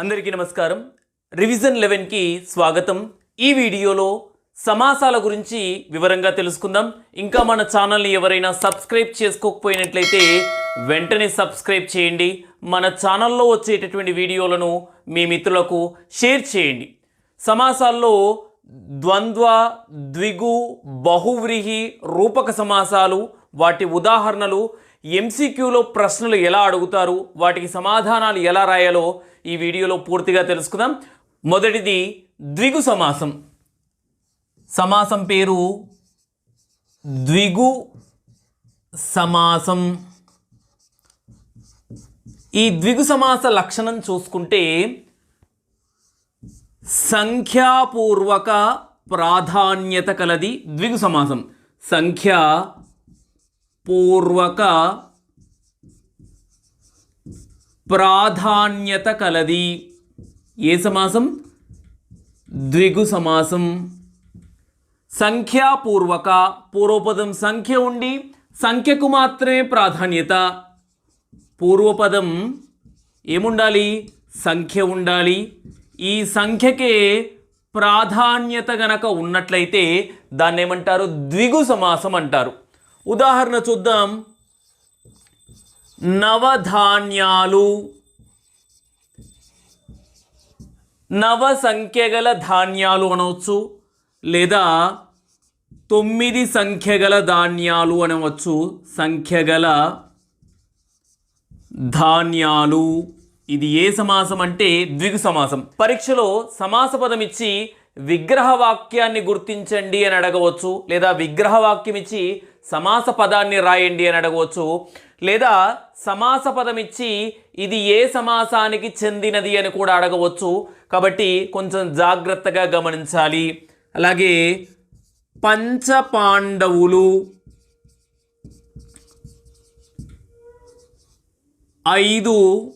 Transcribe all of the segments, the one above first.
అందరికీ నమస్కారం. రివిజన్ లెవెన్కి స్వాగతం. ఈ వీడియోలో సమాసాల గురించి వివరంగా తెలుసుకుందాం. ఇంకా మన ఛానల్ని ఎవరైనా సబ్స్క్రైబ్ చేసుకోకపోయినట్లయితే వెంటనే సబ్స్క్రైబ్ చేయండి. మన ఛానల్లో వచ్చేటటువంటి వీడియోలను మీ మిత్రులకు షేర్ చేయండి. సమాసాల్లో ద్వంద్వ ద్విగు బహువ్రీహి రూపక సమాసాలు వాటి ఉదాహరణలు ఎంసీక్యూలో ప్రశ్నలు ఎలా అడుగుతారు? వాటికి సమాధానాలు ఎలా రాయాలో ఈ వీడియోలో పూర్తిగా తెలుసుకుందాం. మొదటిది ద్విగు సమాసం. సమాసం పేరు ద్విగు సమాసం. ఈ ద్విగు సమాస లక్షణం చూసుకుంటే సంఖ్యాపూర్వక ప్రాధాన్యత కలది ద్విగు సమాసం. సంఖ్యా పూర్వక ప్రాధాన్యత కలది. ఏ సమాసం? ద్విగు సమాసం. సంఖ్యాపూర్వక పూర్వపదం సంఖ్య ఉండి సంఖ్యకు మాత్రమే ప్రాధాన్యత. పూర్వపదం ఏముండాలి? సంఖ్య ఉండాలి. ఈ సంఖ్యకే ప్రాధాన్యత గనక ఉన్నట్లయితే దాన్ని ఏమంటారు ద్విగు సమాసం అంటారు. ఉదాహరణ చూద్దాం. నవధాన్యాలు. నవ సంఖ్య గల ధాన్యాలు అనవచ్చు లేదా తొమ్మిది సంఖ్య గల ధాన్యాలు అనవచ్చు. సంఖ్య గల ధాన్యాలు. ఇది ఏ సమాసం అంటే ద్విగు సమాసం. పరీక్షలో సమాస పదం ఇచ్చి విగ్రహ వాక్యాన్ని గుర్తించండి అని అడగవచ్చు లేదా విగ్రహ వాక్యం ఇచ్చి సమాస పదాన్ని రాయండి అని అడగవచ్చు. లేదా సమాస పదం ఇచ్చి ఇది ఏ సమాసానికి చెందినది అని కూడా అడగవచ్చు. కాబట్టి కొంచెం జాగ్రత్తగా గమనించాలి. అలాగే పంచపాండవులు ఐదు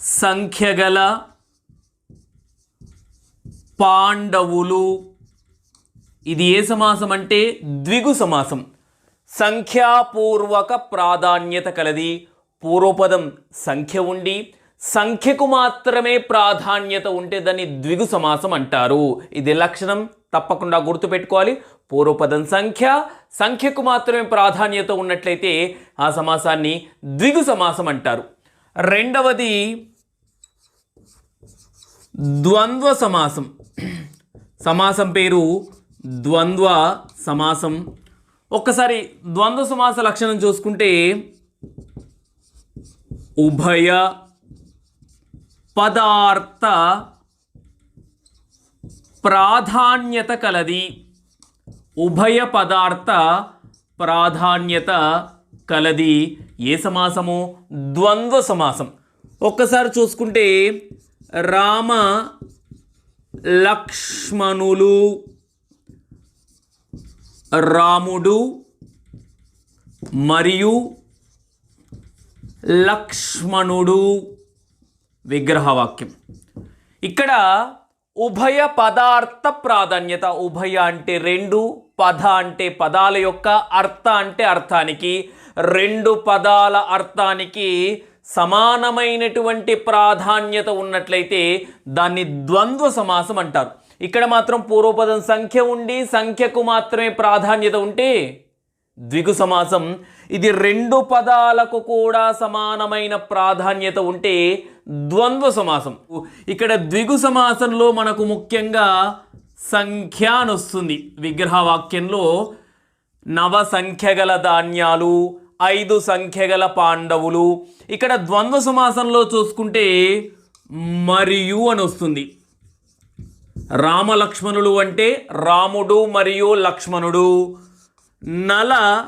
సంఖ్యగల పాండవులు ఇది ఏ సమాసం అంటే ద్విగు సమాసం. సంఖ్యాపూర్వక ప్రాధాన్యత కలది. పూర్వపదం సంఖ్య ఉండి సంఖ్యకు మాత్రమే ప్రాధాన్యత ఉంటే దాన్ని ద్విగు సమాసం అంటారు. ఇది లక్షణం తప్పకుండా గుర్తుపెట్టుకోవాలి. పూర్వపదం సంఖ్య సంఖ్యకు మాత్రమే ప్రాధాన్యత ఉన్నట్లయితే ఆ సమాసాన్ని ద్విగు సమాసం అంటారు. రెండవది ద్వంద్వ సమాసం. సమాసం పేరు ద్వంద్వ సమాసం. ఒక్కసారి ద్వంద్వ సమాస లక్షణం చూసుకుంటే ఉభయ పదార్థ ప్రాధాన్యత కలది. ఉభయ పదార్థ ప్రాధాన్యత కలది. ఏ సమాసము? ద్వంద్వ సమాసం. ఒక్కసారి చూసుకుంటే రామ లక్ష్మణులు రాముడు మరియు లక్ష్మణుడు విగ్రహవాక్యం. ఇక్కడ ఉభయ పదార్థ ప్రాధాన్యత ఉభయ అంటే రెండు పద అంటే పదాల యొక్క అర్థ అంటే అర్థానికి రెండు పదాల అర్థానికి సమానమైనటువంటి ప్రాధాన్యత ఉన్నట్లయితే దాన్ని ద్వంద్వ సమాసం అంటారు. ఇక్కడ మాత్రం పూర్వపదం సంఖ్య ఉండి సంఖ్యకు మాత్రమే ప్రాధాన్యత ఉంటే ద్విగు సమాసం. ఇది రెండు పదాలకు కూడా సమానమైన ప్రాధాన్యత ఉంటే ద్వంద్వ సమాసం. ఇక్కడ ద్విగు సమాసంలో మనకు ముఖ్యంగా సంఖ్య అని వస్తుంది. విగ్రహవాక్యంలో నవ సంఖ్యగల ధాన్యాలు ఐదు సంఖ్య గల పాండవులు. ఇక్కడ ద్వంద్వ సమాసంలో చూసుకుంటే మరియు అని వస్తుంది. రామలక్ష్మణులు అంటే రాముడు మరియు లక్ష్మణుడు. నల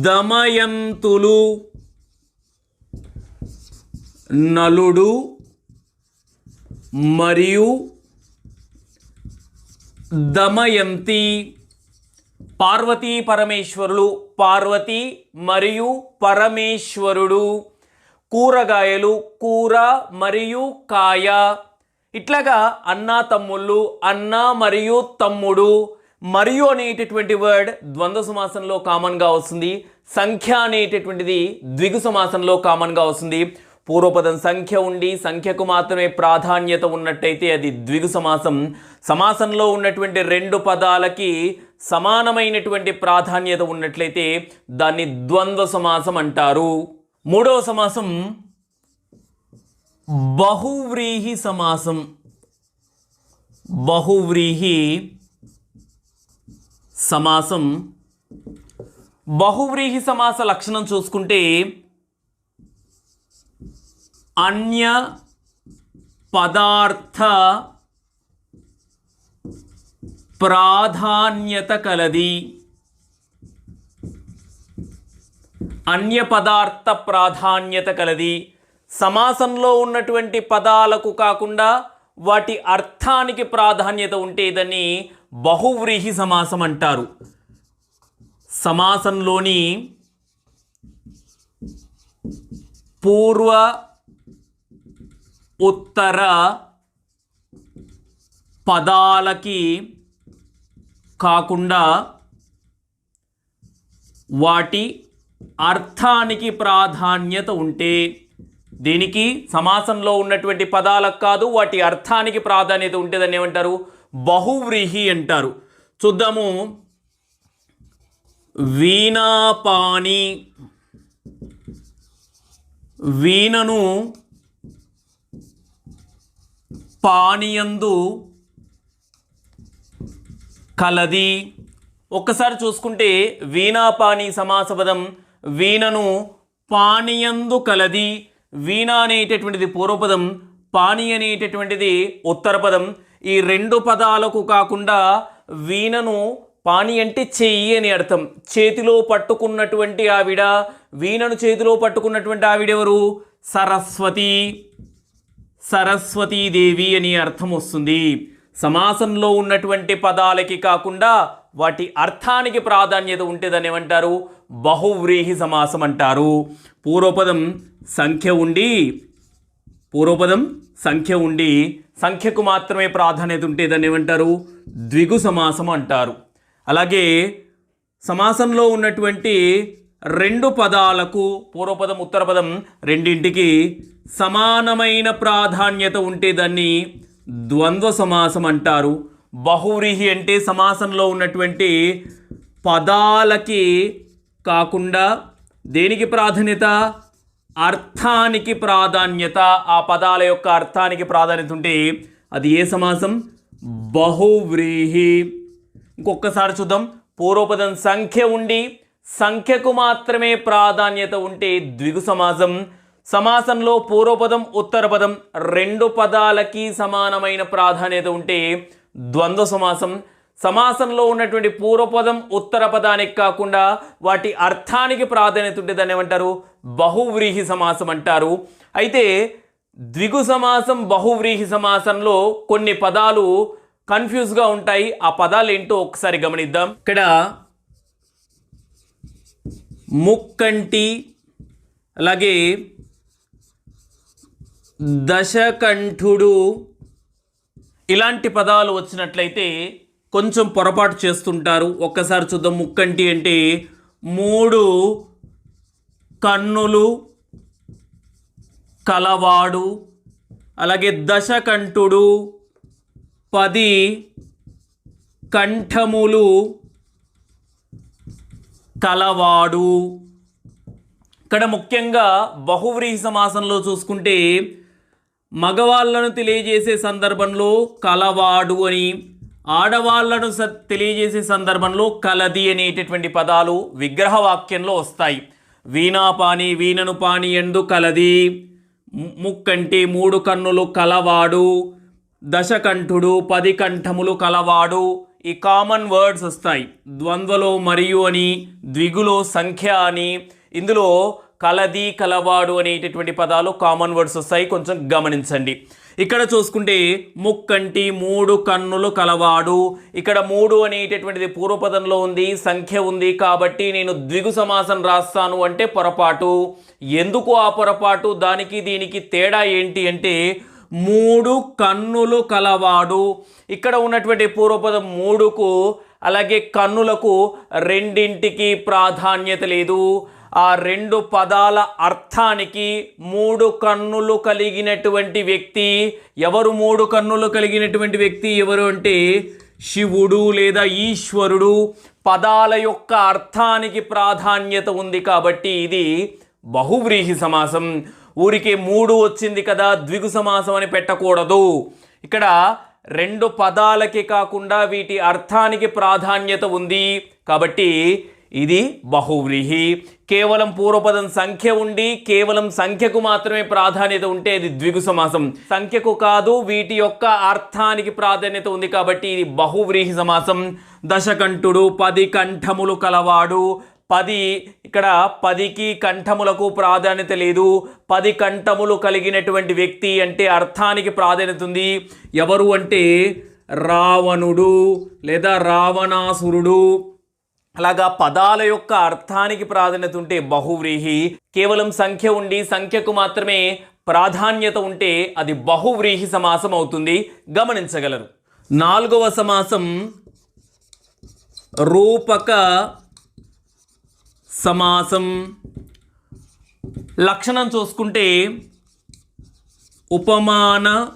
దమయంతులు. నలుడు మరియు దమయంతి. పార్వతీ పరమేశ్వరులు పార్వతి మరియు పరమేశ్వరుడు. కూరగాయలు కూర మరియు కాయ. ఇట్లాగా అన్న తమ్ముళ్ళు అన్న మరియు తమ్ముడు మరియు అనేటటువంటి వర్డ్ ద్వంద్వ సమాసంలో కామన్గా వస్తుంది. సంఖ్య అనేటటువంటిది ద్విగు సమాసంలో కామన్గా వస్తుంది. పూర్వపదం సంఖ్య ఉండి సంఖ్యకు మాత్రమే ప్రాధాన్యత ఉన్నట్టయితే అది ద్విగు సమాసం. సమాసంలో ఉన్నటువంటి రెండు పదాలకి సమానమైనటువంటి ప్రాధాన్యత ఉన్నట్లయితే దాన్ని ద్వంద్వ సమాసం అంటారు. మూడవ సమాసం బహువ్రీహి సమాసం. బహువ్రీహి సమాసం. బహువ్రీహి సమాస లక్షణం చూసుకుంటే అన్య పదార్థ ప్రాధాన్యత కలది. అన్య పదార్థ ప్రాధాన్యత కలది. సమాసంలో ఉన్నటువంటి పదాలకు కాకుండా వాటి అర్థానికి ప్రాధాన్యత ఉంటే దాన్ని బహువ్రీహి సమాసం అంటారు. సమాసంలోని పూర్వ ఉత్తర పదాలకి కాకుండా వాటి అర్థానికి ప్రాధాన్యత ఉంటే దీనికి సమాసంలో ఉన్నటువంటి పదాలకు కాదు వాటి అర్థానికి ప్రాధాన్యత ఉంటుందని ఏమంటారు? బహువ్రీహి అంటారు. చూద్దాము. వీణాపాని వీణను పానీయందు కలది. ఒక్కసారి చూసుకుంటే వీణాపాని సమాసపదం వీణను పానీయందు కలది. వీణ అనేటటువంటిది పూర్వపదం పాణి అనేటటువంటిది ఉత్తర పదం ఈ రెండు పదాలకు కాకుండా వీణను పాణి అంటే చెయ్యి అని అర్థం. చేతిలో పట్టుకున్నటువంటి ఆవిడ వీణను చేతిలో పట్టుకున్నటువంటి ఆవిడెవరు? సరస్వతి. సరస్వతీదేవి అని అర్థం వస్తుంది. సమాసంలో ఉన్నటువంటి పదాలకి కాకుండా వాటి అర్థానికి ప్రాధాన్యత ఉంటే దాన్ని ఏమంటారు? బహువ్రీహి సమాసం అంటారు పూర్వపదం సంఖ్య ఉండి పూర్వపదం సంఖ్య ఉండి సంఖ్యకు మాత్రమే ప్రాధాన్యత ఉంటే దాన్ని ఏమంటారు? ద్విగు సమాసం అంటారు. అలాగే సమాసంలో ఉన్నటువంటి రెండు పదాలకు పూర్వపదం ఉత్తరపదం రెండింటికి సమానమైన ప్రాధాన్యత ఉంటే దాన్ని ద్వంద్వ సమాసం అంటారు. బహువ్రీహి అంటే సమాసంలో ఉన్నటువంటి పదాలకి కాకుండా దేనికి ప్రాధాన్యత? అర్థానికి ప్రాధాన్యత ఆ పదాల యొక్క అర్థానికి ప్రాధాన్యత ఉంటే అది ఏ సమాసం? బహువ్రీహి. ఇంకొకసారి చూద్దాం. పూర్వపదం సంఖ్య ఉండి సంఖ్యకు మాత్రమే ప్రాధాన్యత ఉంటే ద్విగు సమాసం. సమాసంలో పూర్వపదం ఉత్తర పదం రెండు పదాలకి సమానమైన ప్రాధాన్యత ఉంటే ద్వంద్వ సమాసం. సమాసంలో ఉన్నటువంటి పూర్వపదం ఉత్తర పదానికి కాకుండా వాటి అర్థానికి ప్రాధాన్యత ఉంటే దాన్ని ఏమంటారు? బహువ్రీహి సమాసం అంటారు. అయితే ద్విగు సమాసం బహువ్రీహి సమాసంలో కొన్ని పదాలు కన్ఫ్యూజ్గా ఉంటాయి. ఆ పదాలు ఏంటో ఒకసారి గమనిద్దాం. ఇక్కడ ముక్కంటి అలాగే దశకంఠుడు ఇలాంటి పదాలు వచ్చినట్లయితే కొంచెం పొరపాటు చేస్తుంటారు. ఒక్కసారి చూద్దాం. ముక్కంటి అంటే మూడు కన్నులు కలవాడు అలాగే దశకంఠుడు పది కంఠములు కలవాడు. ఇక్కడ ముఖ్యంగా బహువ్రీహి సమాసంలో చూసుకుంటే మగవాళ్ళను తెలియజేసే సందర్భంలో కలవాడు అని ఆడవాళ్ళను స తెలియజేసే సందర్భంలో కలది అనేటటువంటి పదాలు విగ్రహ వాక్యంలో వస్తాయి. వీణాపాని వీణను పాని ఎందు కలది. ముక్కంటి మూడు కన్నులు కలవాడు. దశకంఠుడు పది కంఠములు కలవాడు. ఈ కామన్ వర్డ్స్ వస్తాయి. ద్వంద్వలో మరియు అని ద్విగులో సంఖ్య అని ఇందులో కలది కలవాడు అనేటటువంటి పదాలు కామన్ వర్డ్స్ వస్తాయి. కొంచెం గమనించండి. ఇక్కడ చూసుకుంటే ముక్కంటి మూడు కన్నులు కలవాడు. ఇక్కడ మూడు అనేటటువంటిది పూర్వపదంలో ఉంది సంఖ్య ఉంది కాబట్టి నేను ద్విగు సమాసం రాస్తాను అంటే పొరపాటు. ఎందుకు ఆ పొరపాటు? దానికి దీనికి తేడా ఏంటి అంటే మూడు కన్నులు కలవాడు. ఇక్కడ ఉన్నటువంటి పూర్వపదం మూడుకు అలాగే కన్నులకు రెండింటికి ప్రాధాన్యత లేదు. ఆ రెండు పదాల అర్థానికి మూడు కన్నులు కలిగినటువంటి వ్యక్తి. ఎవరు మూడు కన్నులు కలిగినటువంటి వ్యక్తి? ఎవరు అంటే శివుడు లేదా ఈశ్వరుడు. పదాల యొక్క అర్థానికి ప్రాధాన్యత ఉంది కాబట్టి ఇది బహువ్రీహి సమాసం. ఊరికే మూడు వచ్చింది కదా ద్విగు సమాసం అని పెట్టకూడదు. ఇక్కడ రెండు పదాలకి కాకుండా వీటి అర్థానికి ప్రాధాన్యత ఉంది కాబట్టి ఇది బహువ్రీహి. కేవలం పూర్వపదం సంఖ్య ఉండి కేవలం సంఖ్యకు మాత్రమే ప్రాధాన్యత ఉంటే ఇది ద్విగు సమాసం. సంఖ్యకు కాదు వీటి యొక్క అర్థానికి ప్రాధాన్యత ఉంది కాబట్టి ఇది బహువ్రీహి సమాసం. దశకంఠుడు పది కంఠములు కలవాడు. పది ఇక్కడ పదికి కంఠములకు ప్రాధాన్యత లేదు. పది కంఠములు కలిగినటువంటి వ్యక్తి అంటే అర్థానికి ప్రాధాన్యత ఉంది. ఎవరు అంటే రావణుడు లేదా రావణాసురుడు. అలాగా పదాల యొక్క అర్థానికి ప్రాధాన్యత ఉంటే బహువ్రీహి. కేవలం సంఖ్య ఉండి సంఖ్యకు మాత్రమే ప్రాధాన్యత ఉంటే అది బహువ్రీహి సమాసం అవుతుంది. గమనించగలరు. నాలుగవ సమాసం రూపక సమాసం. లక్షణం చూసుకుంటే ఉపమాన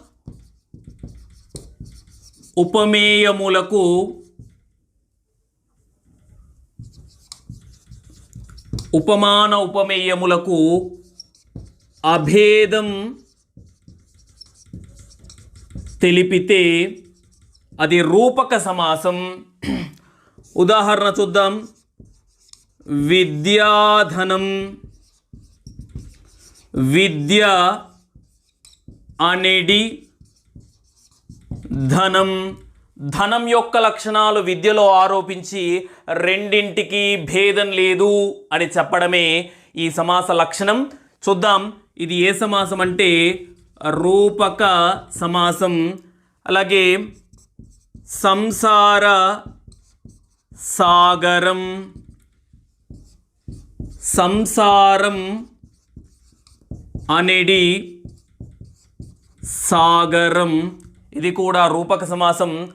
ఉపమేయములకు ఉపమాన ఉపమేయములకు అభేదం తెలిపితే అది రూపక సమాసం. ఉదాహరణ చూద్దాం. విద్యాధనం. విద్య అనేది ధనం. ధనం యొక్క లక్షణాలు విద్యలో ఆరోపించి రెండింటికి భేదం లేదు అని చెప్పడమే ఈ సమాస లక్షణం. చూద్దాం ఇది ఏ సమాసం అంటే రూపక సమాసం అలాగే సంసార సాగరం సంసారం అనేది సాగరం. ఇది కూడా రూపక సమాసం.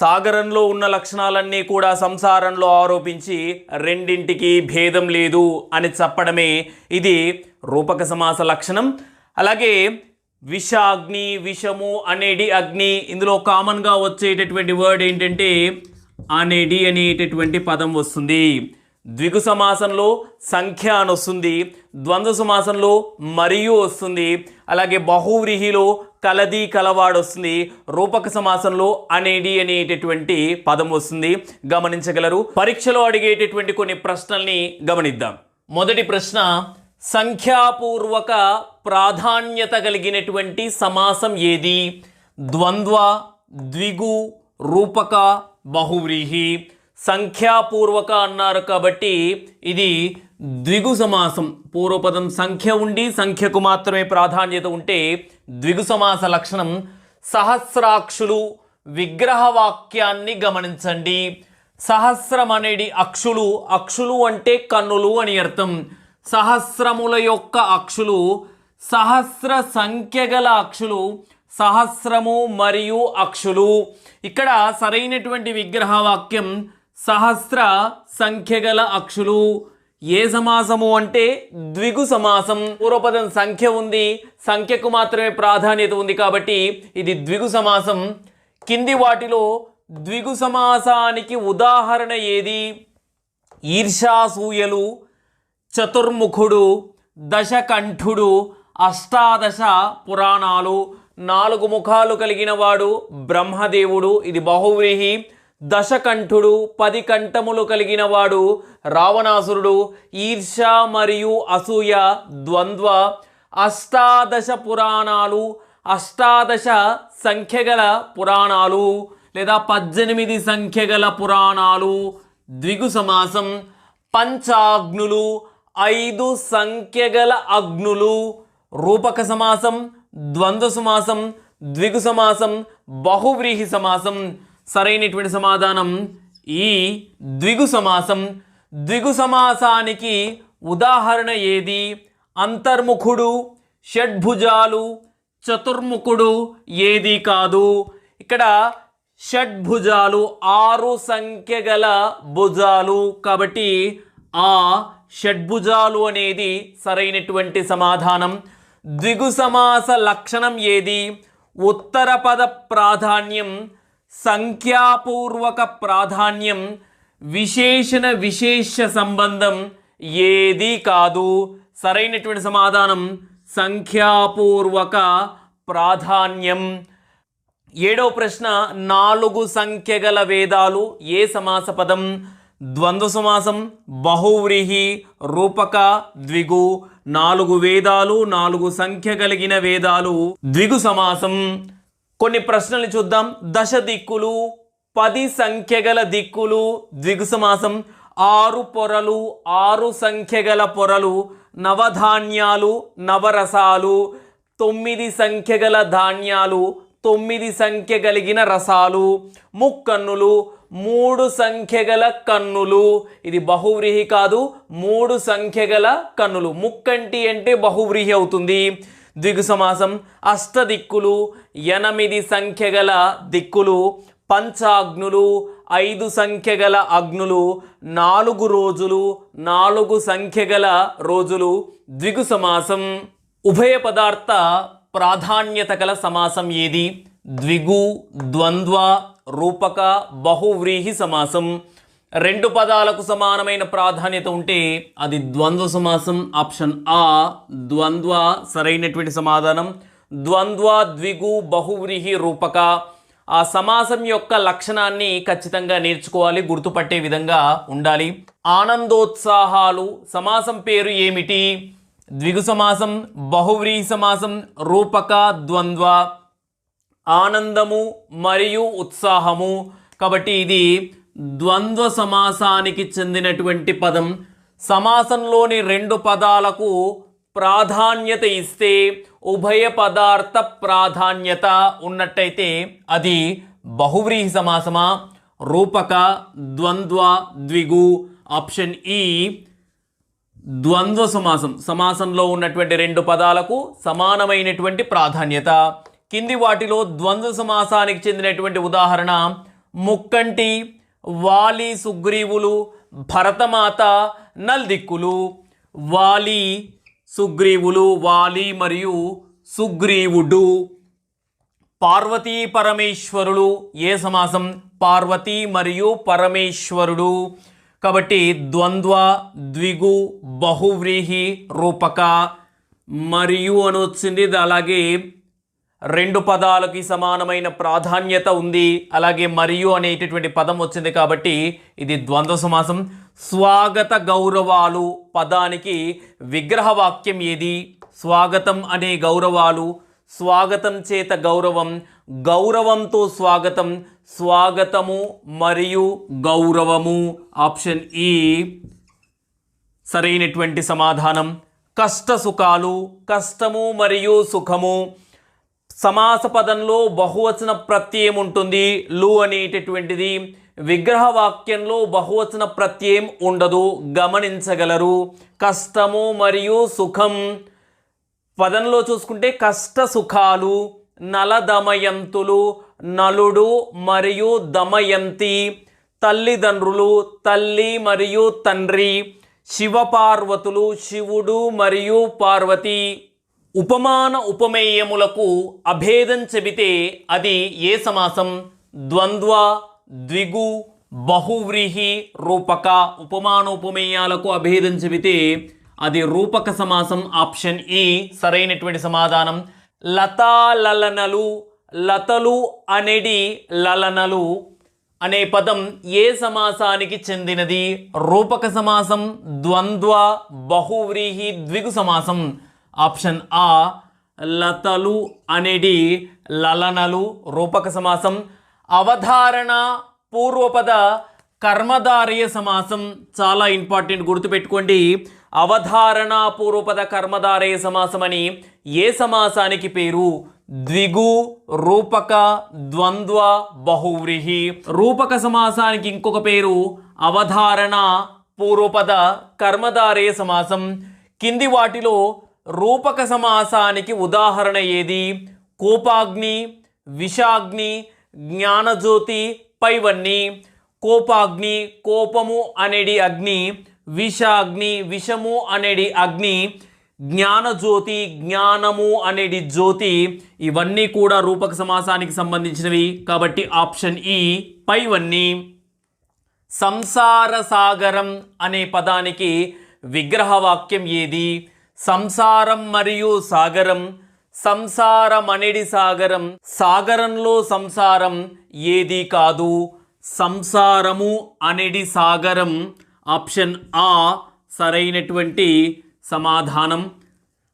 సాగరంలో ఉన్న లక్షణాలన్నీ కూడా సంసారంలో ఆరోపించి రెండింటికి భేదం లేదు అని చెప్పడమే ఇది రూపక సమాస లక్షణం. అలాగే విష అగ్ని విషము అనేది అగ్ని ఇందులో కామన్గా వచ్చేటటువంటి వర్డ్ ఏంటంటే అనేది అనేటటువంటి పదం వస్తుంది. ద్విగు సమాసంలో సంఖ్య అని వస్తుంది. ద్వంద్వ సమాసంలో మరియు వస్తుంది. అలాగే బహువ్రీహిలో కలది కలవాడు వస్తుంది రూపక సమాసంలో అనేది అనేటటువంటి పదం వస్తుంది. గమనించగలరు. పరీక్షలో అడిగేటటువంటి కొన్ని ప్రశ్నల్ని గమనిద్దాం. మొదటి ప్రశ్న సంఖ్యాపూర్వక ప్రాధాన్యత కలిగినటువంటి సమాసం ఏది? ద్వంద్వ ద్విగు రూపక బహువ్రీహి. సంఖ్యాపూర్వక అన్నారు కాబట్టి ఇది ద్విగు సమాసం పూర్వపదం సంఖ్య ఉండి సంఖ్యకు మాత్రమే ప్రాధాన్యత ఉంటే ద్విగు సమాస లక్షణం సహస్రాక్షులు విగ్రహ వాక్యాన్ని గమనించండి. సహస్రం అనేది అక్షులు అక్షులు అంటే కన్నులు అని అర్థం. సహస్రముల యొక్క అక్షులు సహస్ర సంఖ్య గల అక్షులు సహస్రము మరియు అక్షులు. ఇక్కడ సరైనటువంటి విగ్రహ వాక్యం సహస్ర సంఖ్య గల అక్షులు ఏ సమాసము అంటే ద్విగు సమాసం. పూర్వపదం సంఖ్య ఉంది సంఖ్యకు మాత్రమే ప్రాధాన్యత ఉంది కాబట్టి ఇది ద్విగు సమాసం. కింది వాటిలో ద్విగు సమాసానికి ఉదాహరణ ఏది? ఈర్షాసూయలు చతుర్ముఖుడు దశకంఠుడు అష్టాదశ పురాణాలు. నాలుగు ముఖాలు కలిగిన వాడు బ్రహ్మదేవుడు ఇది బహువ్రీహి. దశకంఠుడు పది కంఠములు కలిగిన వాడు రావణాసురుడు ఈర్ష మరియు అసూయ ద్వంద్వ అష్టాదశ పురాణాలు అష్టాదశ సంఖ్యగల పురాణాలు లేదా పద్దెనిమిది సంఖ్యగల పురాణాలు. ద్విగు సమాసం పంచాగ్నులు ఐదు సంఖ్యగల అగ్నులు. రూపక సమాసం ద్వంద్వ సమాసం ద్విగు సమాసం బహువ్రీహి సమాసం. సరైనటువంటి సమాధానం. ఈ ద్విగు సమాసం. ద్విగు సమాసానికి ఉదాహరణ ఏది? అంతర్ముఖుడు షడ్భుజాలు చతుర్ముఖుడు ఏది కాదు? ఇక్కడ షడ్భుజాలు ఆరు సంఖ్య గల భుజాలు. కాబట్టి ఆ షడ్భుజాలు అనేది సరైనటువంటి సమాధానం. ద్విగు సమాస లక్షణం ఏది? ఉత్తర పద ప్రాధాన్యం సంఖ్యాపూర్వక ప్రాధాన్యం విశేషణ విశేష సంబంధం ఏది కాదు. సరైనటువంటి సమాధానం సంఖ్యాపూర్వక ప్రాధాన్యం. ఏడవ ప్రశ్న నాలుగు సంఖ్య గల వేదాలు ఏ సమాస పదం? ద్వంద్వ సమాసం బహువ్రీహి రూపక ద్విగు. నాలుగు వేదాలు నాలుగు సంఖ్య కలిగిన వేదాలు ద్విగు సమాసం. కొన్ని ప్రశ్నలు చూద్దాం. దశ దిక్కులు పది సంఖ్య గల దిక్కులు ద్విగుసమాసం ఆరు పొరలు ఆరు సంఖ్య గల పొరలు నవధాన్యాలు నవరసాలు తొమ్మిది సంఖ్య గల ధాన్యాలు తొమ్మిది సంఖ్య కలిగిన రసాలు ముక్కన్నులు మూడు సంఖ్య గల కన్నులు. ఇది బహువ్రీహి కాదు మూడు సంఖ్య గల కన్నులు. ముక్కంటి అంటే బహువ్రీహి అవుతుంది. ద్విగు సమాసం అష్టదిక్కులు ఎనిమిది సంఖ్య గల దిక్కులు పంచాగ్నులు ఐదు సంఖ్య గల అగ్నులు నాలుగు రోజులు నాలుగు సంఖ్య గల రోజులు ద్విగు సమాసం ఉభయ పదార్థ ప్రాధాన్యత గల సమాసం ఏది? ద్విగు ద్వంద్వ రూపక బహువ్రీహి సమాసం. రెండు పదాలకు సమానమైన ప్రాధాన్యత ఉంటే అది ద్వంద్వ సమాసం ఆప్షన్ ఆ. ద్వంద్వ సరైనటువంటి సమాధానం. ద్వంద్వ ద్విగు బహువ్రీహి రూపక. ఆ సమాసం యొక్క లక్షణాన్ని ఖచ్చితంగా నేర్చుకోవాలి గుర్తుపట్టే విధంగా ఉండాలి. ఆనందోత్సాహాలు సమాసం పేరు ఏమిటి? ద్విగు సమాసం బహువ్రీహి సమాసం రూపక ద్వంద్వ. ఆనందము మరియు ఉత్సాహము. కాబట్టి ఇది ద్వంద్వ సమాసానికి చెందినటువంటి పదం. సమాసంలోని రెండు పదాలకు ప్రాధాన్యత ఇస్తే ఉభయ పదార్థ ప్రాధాన్యత ఉన్నట్టయితే అది బహువ్రీహి సమాసమా? రూపక ద్వంద్వ ద్విగు ఆప్షన్ ఈ ద్వంద్వ సమాసం. సమాసంలో ఉన్నటువంటి రెండు పదాలకు సమానమైనటువంటి ప్రాధాన్యత. కింది వాటిలో ద్వంద్వ సమాసానికి చెందినటువంటి ఉదాహరణ ముక్కంటి వాలి సుగ్రీవులు భరతమాత నల్దిక్కులు. వాలి సుగ్రీవులు వాలి మరియు సుగ్రీవుడు. పార్వతీ పరమేశ్వరుడు ఏ సమాసం? పార్వతి మరియు పరమేశ్వరుడు. కాబట్టి ద్వంద్వ ద్విగు బహువ్రీహి రూపక. మరియు అని వచ్చింది ఇది అలాగే రెండు పదాలకి సమానమైన ప్రాధాన్యత ఉంది. అలాగే మరియు అనేటటువంటి పదం వచ్చింది కాబట్టి ఇది ద్వంద్వ సమాసం. స్వాగత గౌరవాలు పదానికి విగ్రహవాక్యం ఏది? స్వాగతం అనే గౌరవాలు. స్వాగతం చేత గౌరవం. గౌరవంతో స్వాగతం. స్వాగతము మరియు గౌరవము. ఆప్షన్ ఈ సరైనటువంటి సమాధానం. కష్ట సుఖాలు కష్టము మరియు సుఖము. సమాస పదంలో బహువచన ప్రత్యయం ఉంటుంది. లు అనేటటువంటిది విగ్రహ వాక్యంలో బహువచన ప్రత్యయం ఉండదు. గమనించగలరు. కష్టము మరియు సుఖం. పదంలో చూసుకుంటే కష్ట సుఖాలు నల దమయంతులు నలుడు మరియు దమయంతి తల్లిదండ్రులు తల్లి మరియు తండ్రి శివపార్వతులు శివుడు మరియు పార్వతి. ఉపమాన ఉపమేయములకు అభేదం చెబితే అది ఏ సమాసం? ద్వంద్వ ద్విగు బహువ్రీహి రూపక. ఉపమాన ఉపమేయాలకు అభేదం చెబితే అది రూపక సమాసం ఆప్షన్ ఈ సరైనటువంటి సమాధానం. లతాలలనలు లతలు అనేది లలనలు అనే పదం ఏ సమాసానికి చెందినది? రూపక సమాసం ద్వంద్వ బహువ్రీహి ద్విగు సమాసం. ఆప్షన్ ఆ లతలు అనేది లలనలు రూపక సమాసం అవధారణ పూర్వపద కర్మధారయ సమాసం. చాలా ఇంపార్టెంట్ గుర్తుపెట్టుకోండి. అవధారణ పూర్వపద కర్మధారయ సమాసం అని ఏ సమాసానికి పేరు? ద్విగు రూపక ద్వంద్వ బహువ్రీహి. రూపక సమాసానికి ఇంకొక పేరు అవధారణ పూర్వపద కర్మధారయ సమాసం. కింది వాటిలో రూపక సమాసానికి ఉదాహరణ ఏది? కోపాగ్ని విషాగ్ని జ్ఞానజ్యోతి పైవన్నీ. కోపాగ్ని కోపము అనేది అగ్ని విషాగ్ని విషము అనేది అగ్ని జ్ఞానజ్యోతి జ్ఞానము అనేది జ్యోతి. ఇవన్నీ కూడా రూపక సమాసానికి సంబంధించినవి. కాబట్టి ఆప్షన్ e, ఈ పైవన్నీ. సంసార సాగరం అనే పదానికి విగ్రహవాక్యం ఏది? సంసారం మరియు సాగరం సంసారమనిడి సాగరం సాగరంలో సంసారం ఏది కాదు సంసారము అనేది సాగరం. ఆప్షన్ ఆ సరైనటువంటి సమాధానం.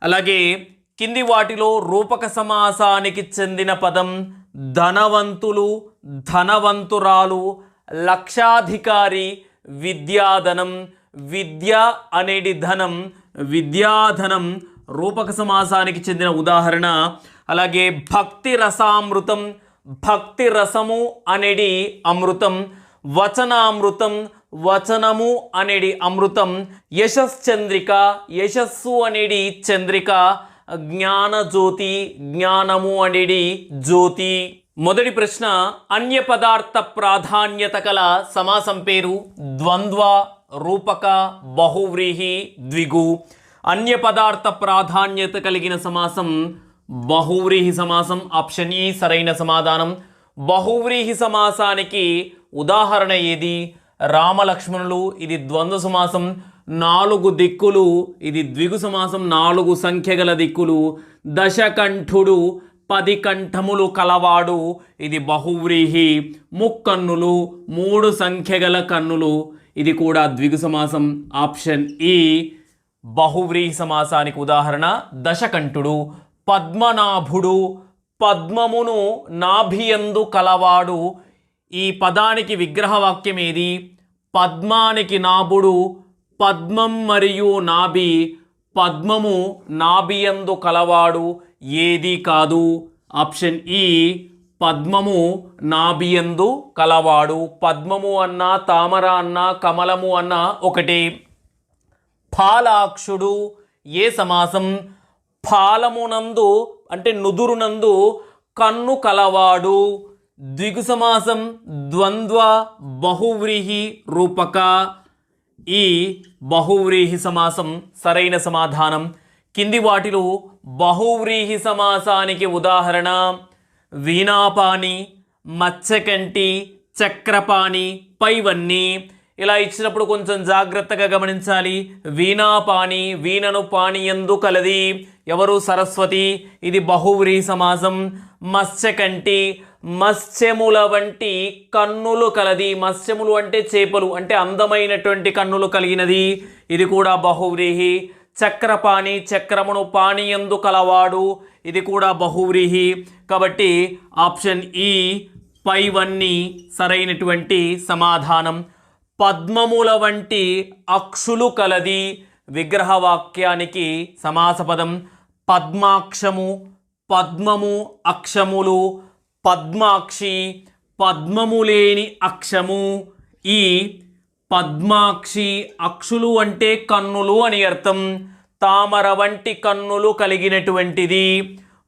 అలాగే కింది వాటిలో రూపక సమాసానికి చెందిన పదం ధనవంతులు ధనవంతురాలు లక్షాధికారి విద్యాధనం విద్య అనేది ధనం విద్యాధనం రూపక సమాసానికి చెందిన ఉదాహరణ. అలాగే భక్తి రసామృతం భక్తి రసము అనేది అమృతం వచనామృతం వచనము అనేది అమృతం యశశ్చంద్రిక యశస్సు అనేది చంద్రిక జ్ఞానజ్యోతి జ్ఞానము అనేది జ్యోతి. మొదటి ప్రశ్న అన్య పదార్థ ప్రాధాన్యత కల సమాసం పేరు ద్వంద్వ. రూపక బహువ్రీహి ద్విగు. అన్య పదార్థ ప్రాధాన్యత కలిగిన సమాసం బహువ్రీహి సమాసం ఆప్షన్ ఈ సరైన సమాధానం. బహువ్రీహి సమాసానికి ఉదాహరణ ఏది? రామలక్ష్మణులు ఇది ద్వంద్వ సమాసం. నాలుగు దిక్కులు ఇది ద్విగు సమాసం. నాలుగు సంఖ్యగల దిక్కులు. దశకంఠుడు పది కంఠములు కలవాడు ఇది బహువ్రీహి. ముక్కన్నులు మూడు సంఖ్యగల కన్నులు. ఇది కూడా ద్విగు సమాసం ఆప్షన్ ఈ బహువ్రీహి సమాసానికి ఉదాహరణ దశకంఠుడు పద్మనాభుడు పద్మమును నాభియందు కలవాడు. ఈ పదానికి విగ్రహవాక్యం ఏది? పద్మానికి నాభుడు పద్మం మరియు నాభి పద్మము నాభియందు కలవాడు. ఏది కాదు? ఆప్షన్ ఈ పద్మము నాభియందు కలవాడు. పద్మము అన్న తామర అన్న కమలము అన్న ఒకటే. ఫాలాక్షుడు ఏ సమాసం? ఫాలమునందు అంటే నుదురునందు కన్ను కలవాడు. ద్విగు సమాసం ద్వంద్వ బహువ్రీహి రూపక. ఈ బహువ్రీహి సమాసం సరైన సమాధానం. కింది వాటిలో బహువ్రీహి సమాసానికి ఉదాహరణ వీణాపాని మత్స్యకంటి చక్రపాణి పైవన్నీ. ఇలా ఇచ్చినప్పుడు కొంచెం జాగ్రత్తగా గమనించాలి. వీణాపాణి వీణను పాణియందు కలది. ఎవరు సరస్వతి? ఇది బహువ్రీ సమాజం. మత్స్యకంటి మత్స్యముల వంటి కన్నులు కలది. మత్స్యములు అంటే చేపలు అంటే అందమైనటువంటి కన్నులు కలిగినది. ఇది కూడా బహువ్రీహి. చక్రపాణి చక్రమును పాణియందు కలవాడు. ఇది కూడా బహువ్రీహి. కాబట్టి ఆప్షన్ ఈ పైవన్నీ సరైనటువంటి సమాధానం. పద్మముల వంటి అక్షులు కలది విగ్రహవాక్యానికి సమాసపదం పద్మాక్షము పద్మము అక్షములు పద్మాక్షి పద్మము లేని అక్షము. ఈ పద్మాక్షి అక్షులు అంటే కన్నులు అని అర్థం. తామర వంటి కన్నులు కలిగినటువంటిది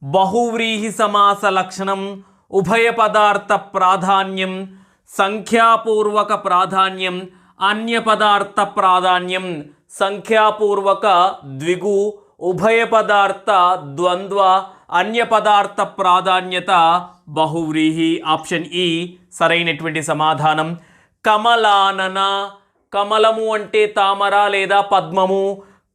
బహువ్రీహి సమాస లక్షణం ఉభయ పదార్థ ప్రాధాన్యం సంఖ్యాపూర్వక ప్రాధాన్యం అన్య పదార్థ ప్రాధాన్యం సంఖ్యాపూర్వక ద్విగు ఉభయ పదార్థ ద్వంద్వ అన్య పదార్థ ప్రాధాన్యత బహువ్రీహి. ఆప్షన్ ఈ సరైనటువంటి సమాధానం. కమలానన కమలము అంటే తామర లేదా పద్మము.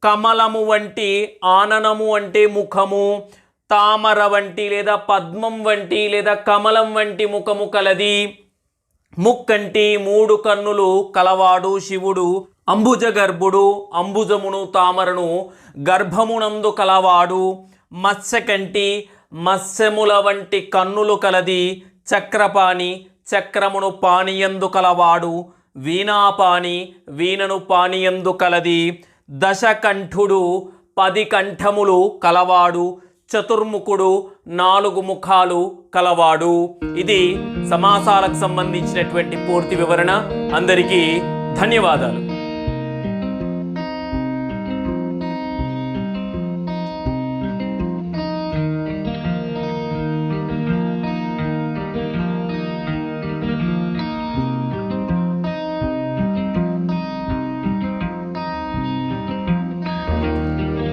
కమలము వంటి ఆననము అంటే ముఖము తామర వంటి లేదా పద్మం వంటి లేదా కమలం వంటి ముఖము కలది. ముక్కంటి మూడు కన్నులు కలవాడు శివుడు అంబుజ గర్భుడు అంబుజమును తామరను గర్భమునందు కలవాడు. మత్స్యకంటి మత్స్యముల వంటి కన్నులు కలది. చక్రపాణి చక్రమును పానీయందు కలవాడు. వీణాపాణి వీణను పానీయందు కలది. దశకంఠుడు పది కంఠములు కలవాడు చతుర్ముఖుడు నాలుగు ముఖాలు కలవాడు. ఇది సమాసాలకు సంబంధించినటువంటి పూర్తి వివరణ. అందరికీ ధన్యవాదాలు.